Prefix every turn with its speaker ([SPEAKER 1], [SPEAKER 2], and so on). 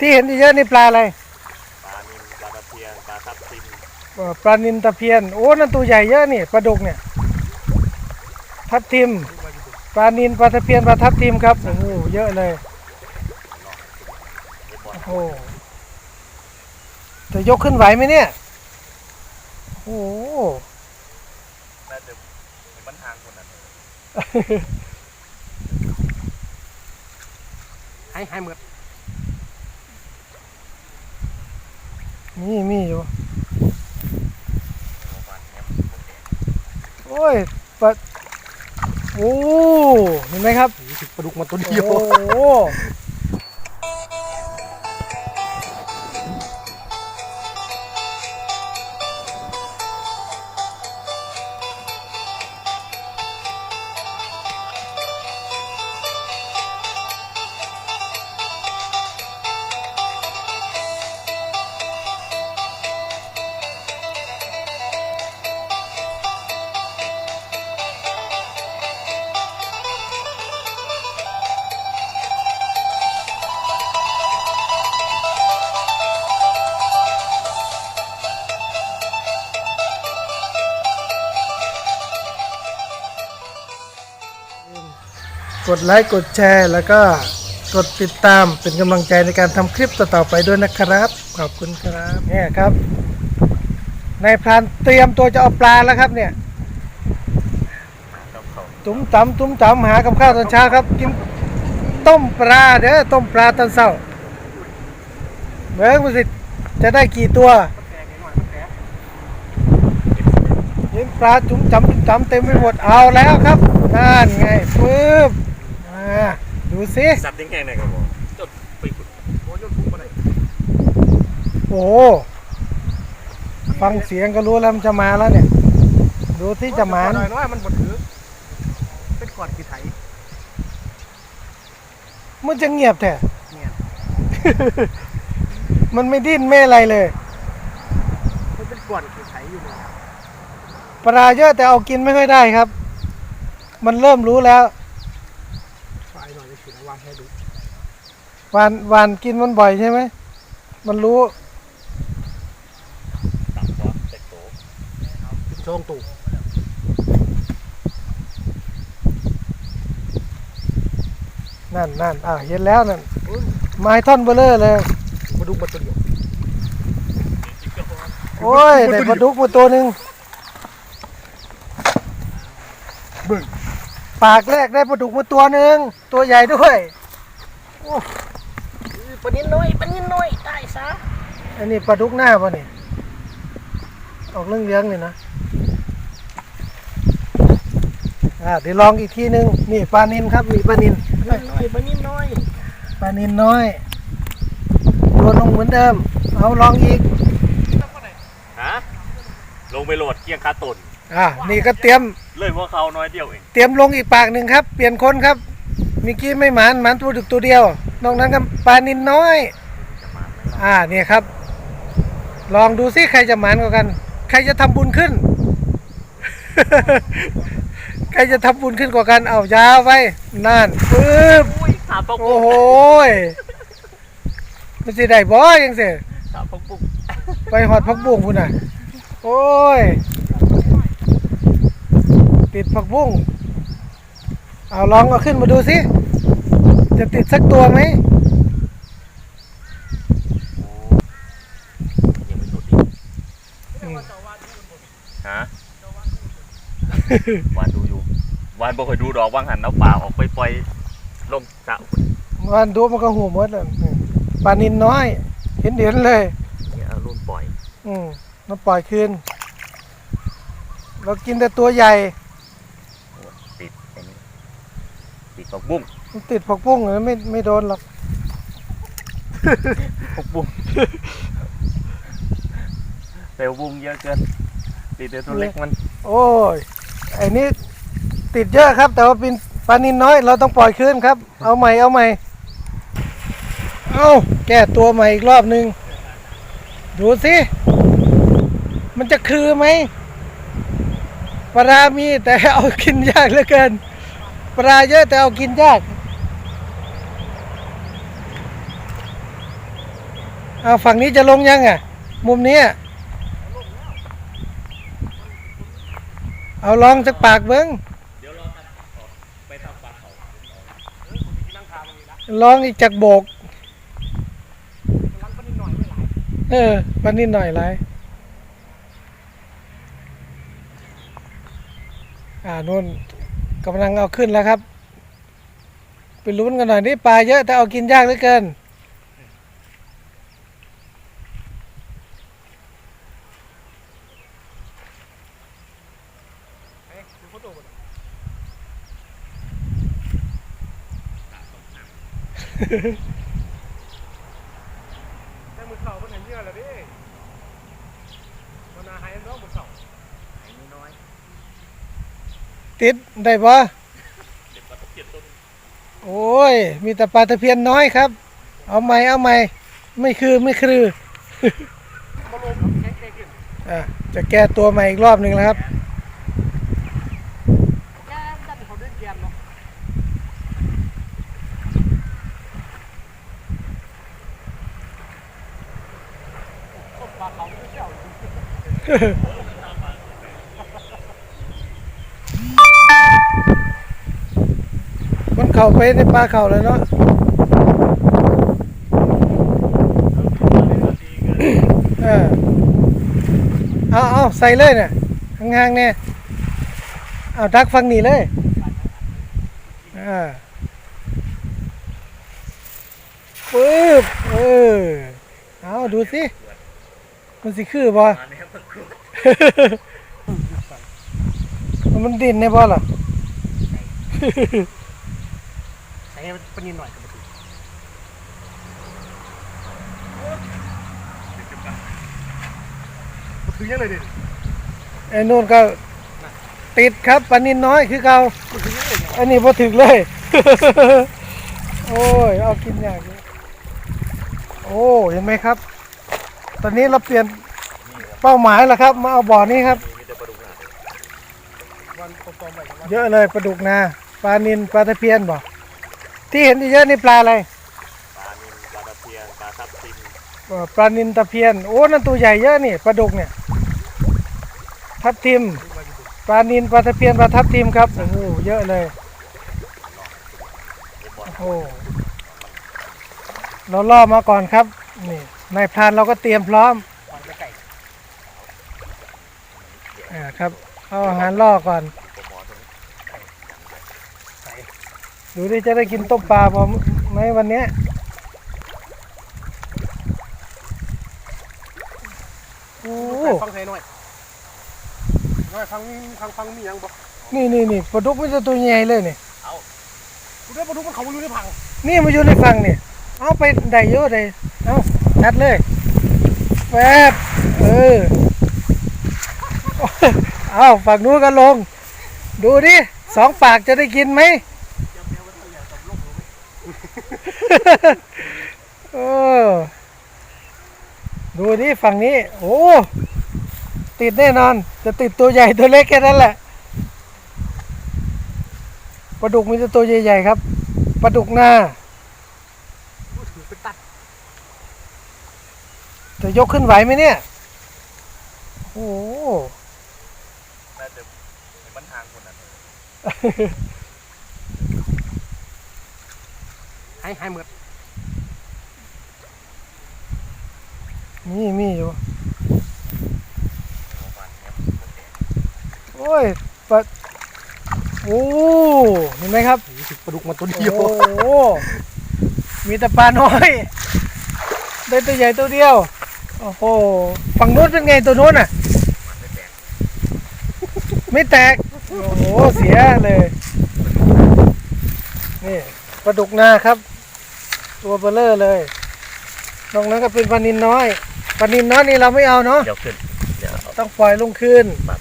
[SPEAKER 1] ที่เห็นเยอะๆนี่ปลาอะไร
[SPEAKER 2] ปลานิลปลาตะเพียนปลาทับทิม
[SPEAKER 1] เอ่อปลานินตะเพียน โอ้นั่นตัวใหญ่เยอะนี่ปลาดุกเนี่ย ทับทิม ปลานินปลาตะเพียนปลาทับทิมครับ โอ้โหเยอะเลย
[SPEAKER 2] เรียบร้อย
[SPEAKER 1] โอ้โหจะยกขึ้นไหวไหมเนี่ย โอ้โห
[SPEAKER 2] น่าจะมีปัญหาคนนั้น
[SPEAKER 3] ให้ให้หมด
[SPEAKER 1] มีมีอยู่
[SPEAKER 2] ประมาณเนี้ย
[SPEAKER 1] โอ้ยปลาโอ้เห็นไหมครับ
[SPEAKER 3] ปลาดุกมาตัว
[SPEAKER 1] โอ้
[SPEAKER 3] เดียว
[SPEAKER 1] โห กดไลค์กดแชร์ แล้วก็กดติดตามเป็นกำลังใจในการทำคลิปต่อๆไปด้วยนะครับ ขอบคุณครับเนี่ยครับนายพรานเตรียมตัวจะเอาปลาแล้วครับเนี่ย ตุ้มตำตุ้มตำหากับข้าวตอนเช้าครับกินต้มปลาเด้อต้มปลาตอนเช้าเบิ้งมาสิจะได้กี่ตัวเห็นปลาจุ้มจำจุ้มจำเต็มไปหมดเอาแล้วครับนั่นไงปึ๊บ มาดูสิ
[SPEAKER 2] สัตว์ยังไงเนี่ยครับผมจดไปขุด
[SPEAKER 3] โอ้ยยกทุกมาเลย
[SPEAKER 1] โอ้โหฟังเสียงก็รู้แล้วมันจะมาแล้วเนี่ย ดูที่จะหมาน
[SPEAKER 3] หน่อยน้อยมันบดถือเป็นกอดกี่ไถ
[SPEAKER 1] มันจะเงียบแท้
[SPEAKER 3] เนี่ย
[SPEAKER 1] มันไม่ดิ้นไม่อะไรเลย
[SPEAKER 3] มันเป็นกอดกี่ไถอยู่เนี่ย
[SPEAKER 1] ปลาเยอะแต่เอากินไม่ค่อยได้ครับ มันเริ่มรู้แล้ว
[SPEAKER 3] ฝ่ายหน่อยจะขีดระวังให้ดู
[SPEAKER 1] วานวานกินมันบ่อยใช่ไหม มันรู้
[SPEAKER 2] ต่ำกว่าเด็กโต
[SPEAKER 3] เป็นช่องตู่
[SPEAKER 1] นั่นนั่นอ่าเห็นแล้วนั่นไม้ท่อนเบลเลอร์เลย
[SPEAKER 3] ปลาดุกมาตัวเดียว
[SPEAKER 1] โอ้ยได้ปลาดุกมาตัวหนึ่ง
[SPEAKER 3] บึ้ง
[SPEAKER 1] ปากแรกได้ปลาดุกมาตัวหนึ่งตัวใหญ่ด้วย
[SPEAKER 3] ปลานินน้อยปลานินน้อยได้ซะ
[SPEAKER 1] อันนี้ปลาดุกหน้าป่ะนี่ออกเรื่องเลี้ยงๆนี่นะอ่าเดี๋ยวลองอีกทีหนึงนี่ปลานินครับนี่ปลานิน
[SPEAKER 3] น้อยน้อยปลานินน้อย
[SPEAKER 1] ปลานินน้อยโยนลงเหมือนเดิม เอาลองอีก
[SPEAKER 2] ฮะลงไปโหลดเกียงคาตุน
[SPEAKER 1] อ่านี่ก็เตรียม
[SPEAKER 2] เลยพวกเขาน้อยเดียวเอง
[SPEAKER 1] เตรียมลงอีกปากหนึ่งครับ เปลี่ยนคนครับเมื่อกี้ไม่หมานหมานตัวดึกตัวเดียว นอกนั้นก็ปลานินน้อย
[SPEAKER 2] จะมาไหม
[SPEAKER 1] อ่าเนี่ยครับ ลองดูซิใครจะหมานกว่ากัน ใครจะทำบุญขึ้น ใครจะทำบุญขึ้นกว่ากันเอายาวไปนั่นปึ๊บ
[SPEAKER 2] อุ้ยขาปก
[SPEAKER 1] โอ้โหยมันสิได้บ่ยังเสีย
[SPEAKER 2] ขาปกปุ๊บ
[SPEAKER 1] ไปหอดพักบุ้งพุ่นน่ะ โอ้ย ติดผักบุ้งเอาลองเอาขึ้นมาดูสิ จะติดสักตัวไหม
[SPEAKER 2] ยังไม่สุดอีก
[SPEAKER 1] อืม
[SPEAKER 2] ฮะวานดูอยู่วานบ่เคยดูดอกว่างหันเอาป่าออกไปปล่อยลงสระ
[SPEAKER 1] วันดูมันก็หูหมดแล้วนี่ปลานินน้อย เห็นเด่นเลย
[SPEAKER 2] เนี่ยเอารุ่นปล่อย
[SPEAKER 1] อืมมาปล่อยคืนเรากินแต่ตัวใหญ่
[SPEAKER 2] ติดไอ้นี่ติ ดปกบุ้ง
[SPEAKER 1] มันติดผักบุ้งเลยไม่ไม่โดนหรอก
[SPEAKER 2] ปกบุ้งเร็วบุ้งเยอะเกินติดแต่ตัวเล็กมัน
[SPEAKER 1] โอ้ยไอ้นี่ติดเยอะครับ แต่ว่าเป็นปลานินน้อย เราต้องปล่อยคืนครับ เอาใหม่เอาใหม่เอาแก้ตัวใหม่อีกรอบหนึ่งดูสิมันจะคือไหมปลามีแต่เอากินยากเหลือเกิน ปลาเยอะแต่เอากินยากเอาฝั่งนี้จะลงยังอะ มุมนี้อะเอาลองสักปากเบิ้ง
[SPEAKER 2] เดี๋ยวรอทำออกไปทำปลาเขา
[SPEAKER 3] นั่ง
[SPEAKER 1] ลองอีกจากโบก
[SPEAKER 3] ล้างปลานินหน่อม่หลาย
[SPEAKER 1] เออปันนิดหน่อยไรอ่านู่น กำลังเอาขึ้นแล้วครับ ไปลุ้นกันหน่อยนี่ปลาเยอะแต่เอากินยากเหลือเกิน
[SPEAKER 3] เฮ้ยดูเขาโตก่อนแต่มือเข่ามันเห็นเยอะแล้วดิมันอาหายน้องมือเข่าหายน้อย
[SPEAKER 1] ติดได้ปะ
[SPEAKER 2] เด็กปลาตะเกียบต้น
[SPEAKER 1] โอ้ย มีแต่ปลาตะเพียนน้อยครับ เอาใหม่เอาใหม่ไม่คือไม่คือ
[SPEAKER 3] มาลมครับแข็งแกร่งขึ้น
[SPEAKER 1] อะจะแก้ตัวใหม่อีกรอบหนึ่งแล้วครับ
[SPEAKER 3] แก้มดันเขาด้วย เกียนเนาะคนปลาเขาไม่เชี่ยว
[SPEAKER 1] มันเข่าไปในปลาเข่าเลยเนาะเออเอาเอาใส่เลยเนี่ยห่างๆเนี่ยเอาดักฟังนี่เลยอ่าปึ๊บเออเอาดูสิมันสิคือบ่
[SPEAKER 2] มาเนี่ยมันกลัว
[SPEAKER 1] มันดินในบ่ล่ะ
[SPEAKER 3] ใส่ให้มันปนินหน่อยกับมันมันถึงยังไงเด็ด
[SPEAKER 1] ไอ้นู่นก็ติดครับปลานินน้อยคือเก่า
[SPEAKER 3] มันถึงยังไงเนี่ย
[SPEAKER 1] อันนี้พอถึงเลย โอ้ยเอากินอย่างนี้โอ้เห็นไหมครับ ตอนนี้เราเปลี่ยนเป้าหมายแล้วครับ มาเอาบ่อนี้ครับ
[SPEAKER 2] มีแต่ปลาดุกหนา
[SPEAKER 3] วันปกองไปกับวัน
[SPEAKER 1] เยอะเลยปลาดุกนาปลานินปลาตะเพียนบ่ ที่เห็นเยอะๆนี่ปลาอะไร
[SPEAKER 2] ปลานิลปลาตะเพียนปลาทับทิม
[SPEAKER 1] เอ่อปลานินตะเพียนโอ้นั่นตัวใหญ่เยอะนี่ปลาดุกเนี่ย ทับทิมปลานินปลาตะเพียนปลาทับทิมครับโอ้โหเยอะเลยโอ้โหเราล่อมาก่อนครับนี่นายพรานเราก็เตรียมพร้อม
[SPEAKER 3] วันไปไก่
[SPEAKER 1] อ่าครับเอาอาหารล่อก่อน
[SPEAKER 2] ตัวหมอตรงนี้
[SPEAKER 3] ไก่
[SPEAKER 1] ดูดิจะได้กินต้มปลาพอไหมวันเนี้ยโอ้
[SPEAKER 3] ฟังไทยหน่อยหน่อยฟังฟังฟังมียังบ่
[SPEAKER 1] นี่นี่นี่ปลาดุกมันจะตัวใหญ่เลยนี่
[SPEAKER 3] กูได้มาดูมันเขาอยู่ในผัง
[SPEAKER 1] นี่มาอยู่ในฝั่งนี่เอาไปได้เยอะเลยเอานัดเลยแป๊บเออเอาฝั่งนู้นก็ลง ดูดิสองปากจะได้กินไหม เออดูดิฝั่งนี้ โอ้ติดแน่นอน จะติดตัวใหญ่ตัวเล็กแค่นั้นแหละปลาดุกมีแต่ตัวใหญ่ๆครับปลาดุกหน้า
[SPEAKER 3] กูถือเป็นตัด
[SPEAKER 1] จะยกขึ้นไหวไหมเนี่ย โอ้โห
[SPEAKER 2] น่าจะเป็นบ้านทางคนนั้น
[SPEAKER 3] ให้ให้หมด
[SPEAKER 1] มีมีอยู่
[SPEAKER 2] ประมาณเนี้ย
[SPEAKER 1] โอ้ยปลาโอ้เห็นไหมครับ
[SPEAKER 3] ปลาดุกมาตัว
[SPEAKER 1] โอ้
[SPEAKER 3] เดียว
[SPEAKER 1] โหมีแต่ปลาน้อย ได้ตัวใหญ่ตัวเดียว โอ้โหฝั่งนู้นเป็นไงตัวนู้นอะ ไม่แตก โอ้โห เสียเลย นี่ ปลาดุกนาครับ ตัวเบลเลอร์เลยนอกนั้นก็เป็นปลานินน้อยปลานินน้อยนี่เราไม่เอาเนาะ
[SPEAKER 2] เดี๋ยวขึ้นเดี๋ยวเอา
[SPEAKER 1] ต้องปล่อยลงคืน
[SPEAKER 2] ปลา